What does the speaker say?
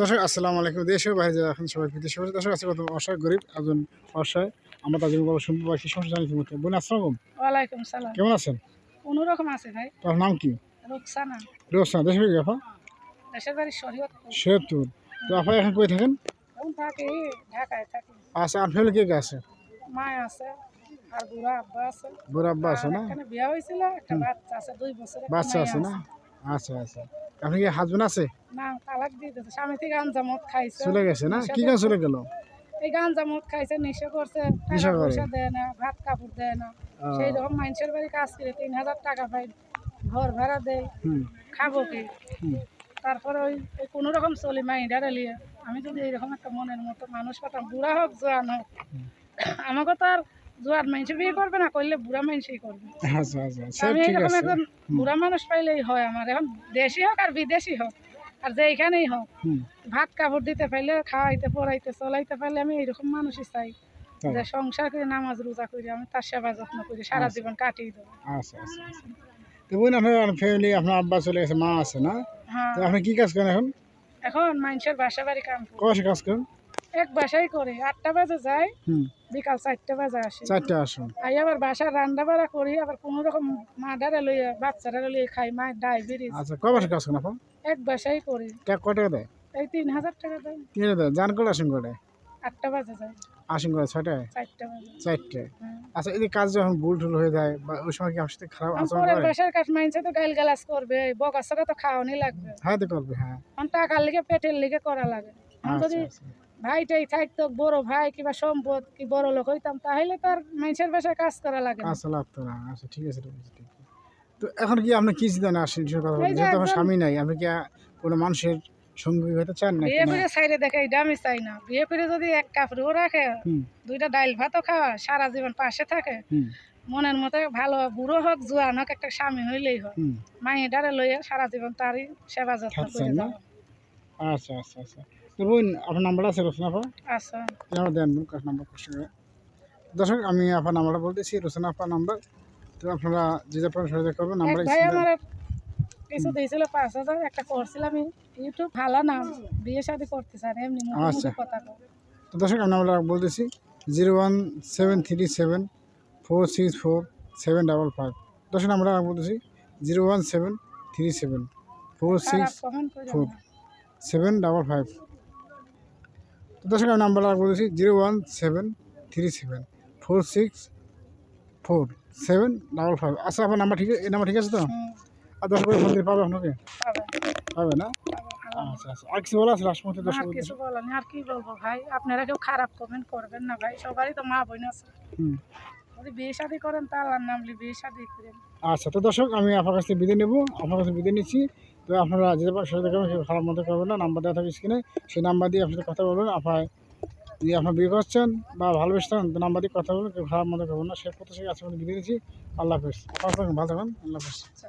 দর্শক আসসালামু আলাইকুম। দেশ ও বাইরে যারা এখন সবাই বিদেশে বসে দর্শক আছে কত অসহায় গরিব একজন অসহায়। আমরা সমস্যা জানি বোন আসসালাম ওয়ালাইকুম সালাম। কেমন আছেন? কোনো রকম আছে ভাই। তার নাম কি? রুকসানা। রোসনা দেশ বাড়ি আপা? দেশের বাড়ি শরীয়ত সৈয়দপুর তো আপা এখন কই থাকেন? এখন থাকি ঢাকায় থাকি। আচ্ছা আর ফ্যামিলি কে কে আছে? মা আছে আর বুড়া আব্বা আছে। বুড়া আব্বা আছে না? এখানে বিয়া হয়েছিল একটা বাচ্চা আছে দুই বছরের বাচ্চা আছে না? আচ্ছা আচ্ছা। আপনি কি হাজবেন্ড আছে? না তালাক দিয়ে দিতে স্বামী থেকে গাঞ্জামত খাইছে। চলে গেছে না? কি কাজ চলে গেল? এই খাইছে নেশা করছে। নেশা করে? পয়সা দেয় না ভাত কাপড় দেয় না। সেই রকম মানুষের বাড়ি কাজ করে তিন হাজার টাকা পাই ঘর ভাড়া দেয় হুম। খাব কি? তারপরে ওই কোনো রকম চলি আমি যদি এইরকম একটা মনের মতো মানুষ পাতাম বুড়া হোক জোয়ান হোক আমাকে তো আর জোয়ান মানুষ বিয়ে করবে না করলে বুড়া মানুষই করবে। আচ্ছা আচ্ছা আমি এরকম একজন বুড়া মানুষ পাইলেই হয় আমার এখন দেশি হোক আর বিদেশি হোক আর যেইখানেই হোক হুম। ভাত কাপড় দিতে পাইলে খাওয়াইতে পড়াইতে চলাইতে পারলে আমি এইরকম মানুষই চাই যে সংসার করে নামাজ রোজা করি আমি তার সেবা যত্ন করি সারা আচ্ছা। জীবন কাটিয়ে দেবো। আচ্ছা আচ্ছা আচ্ছা। তো বোন আপনার ফ্যামিলি আপনার আব্বা চলে গেছে মা আছে না? হ্যাঁ। তো আপনি কি কাজ করেন এখন? এখন মানুষের বাসা বাড়ি কাম করি। কয়সে কাজ করেন? এক বাসাই করি আটটা বাজে যাই হুম। বিকাল চারটে বাজে আসি। চারটে আসুন। আই আবার বাসার রান্না বাড়া করি আবার কোনো রকম মাডারে লইয়া বাচ্চারা লইয়া খাই মা ডায়াবেটিস। আচ্ছা কয় বাসে কাজ করেন এক বাসাই করি। ক- কয় টাকা দেয়? এই তিন হাজার টাকা দেয়। তিন হাজার জান করে আসুন করে আটটা বাজে যায়। আসুন করে ছয়টায়? চারটা বাজে। চারটে। হ্যাঁ। আচ্ছা এই কাজ যখন ভুল টুল হয়ে যায় বা ওই সময় কি আপনার সাথে খারাপ আচরণ করে? বাসার কাঠ মাইনছে তো গাইল গালাস করবে বকাসরা তো খাওয়ানি লাগবে। হ্যাঁ তো করবে হ্যাঁ। টাকার লিগে পেটের লিগে করা লাগে। আচ্ছা যদি আচ্ছা। ভাইটাই থাকতো বড় ভাই কিংবা সম্পদ কি বড় লোক হইতাম তাহলে তার মানুষের বাসায় কাজ করা লাগে না। আচ্ছা লাগতো না। আচ্ছা ঠিক আছে। তো এখন কি আপনি কি চিন্তা না আসেন কথা বলুন? যেহেতু আমার স্বামী নাই আপনি কি কোনো মানুষের সঙ্গী হতে চান নাকি? বিয়ে না। করে সাইডে দেখে এটা আমি চাই না। বিয়ে করে যদি এক কাপড়ও রাখে দুইটা ডাইল ভাতও খাওয়া সারা জীবন পাশে থাকে মনের মতো ভালো বুড়ো হোক জোয়ান হোক একটা স্বামী হইলেই হুম। মাই ডারে লইয়া সারা জীবন তারই সেবা যত্ন করে না? আচ্ছা আচ্ছা আচ্ছা। বোন আপনার নাম্বার আছে রোশন আপা? আচ্ছা দেন বোন কার নাম্বার কষ্ট করে দর্শক আমি আপনার নাম্বারটা বলতেছি রোশন আপার নাম্বার। তো আপনারা যে যে আপনার সাথে করবেন নাম্বার আমার কিছু দিয়েছিল পাঁচ হাজার একটা করছিলাম ইউটিউব ভালো না বিয়ে শাদি করতে চান এমনি আচ্ছা। তো দর্শক আমি নাম্বারটা বলতেছি zero one seven three seven four six four seven double five. দর্শক নাম্বারটা আমি বলতেছি zero one seven three seven four six four seven double five. দর্শক আমি নাম্বারটা বলেছি zero one seven three seven four six four seven double five. আচ্ছা আপনার নাম্বার ঠিক আছে এই নাম্বার ঠিক আছে তো? আর দশ করে ফোন দিয়ে পাবে আপনাকে? পাবে। না? আচ্ছা আচ্ছা। আর কিছু বলা আছে লাস্ট মধ্যে দর্শক কিছু বলেন আর কি বলব ভাই? আপনারা কেউ খারাপ কমেন্ট করবেন না ভাই। সবারই তো মা বোন আছে। হুম। বিয়ে শাদি করেন তা আল্লাহর নাম নিয়ে বিয়ে শাদি করেন। আচ্ছা তো দর্শক আমি আপনার কাছ থেকে বিদায় নেব। আপনার কাছে বিদায় নিচ্ছি। তো আপনারা পারেন সেটা দেখবেন কেউ খারাপ মতো করবেন না। নাম্বার দেওয়া থাকে স্ক্রিনে সেই নাম্বার দিয়ে আপনার সাথে কথা বলবেন আপনার যদি আপনার বিয়ে করছেন বা ভালোবেসছেন তো নাম্বার দিয়ে কথা বলবেন কেউ খারাপ মতো করবেন না। সে প্রত্যেক আজকে বিদায় নিচ্ছি। আল্লাহ হাফিজ। ভালো থাকুন ভালো থাকুন আল্লাহ হাফিজ। আচ্ছা।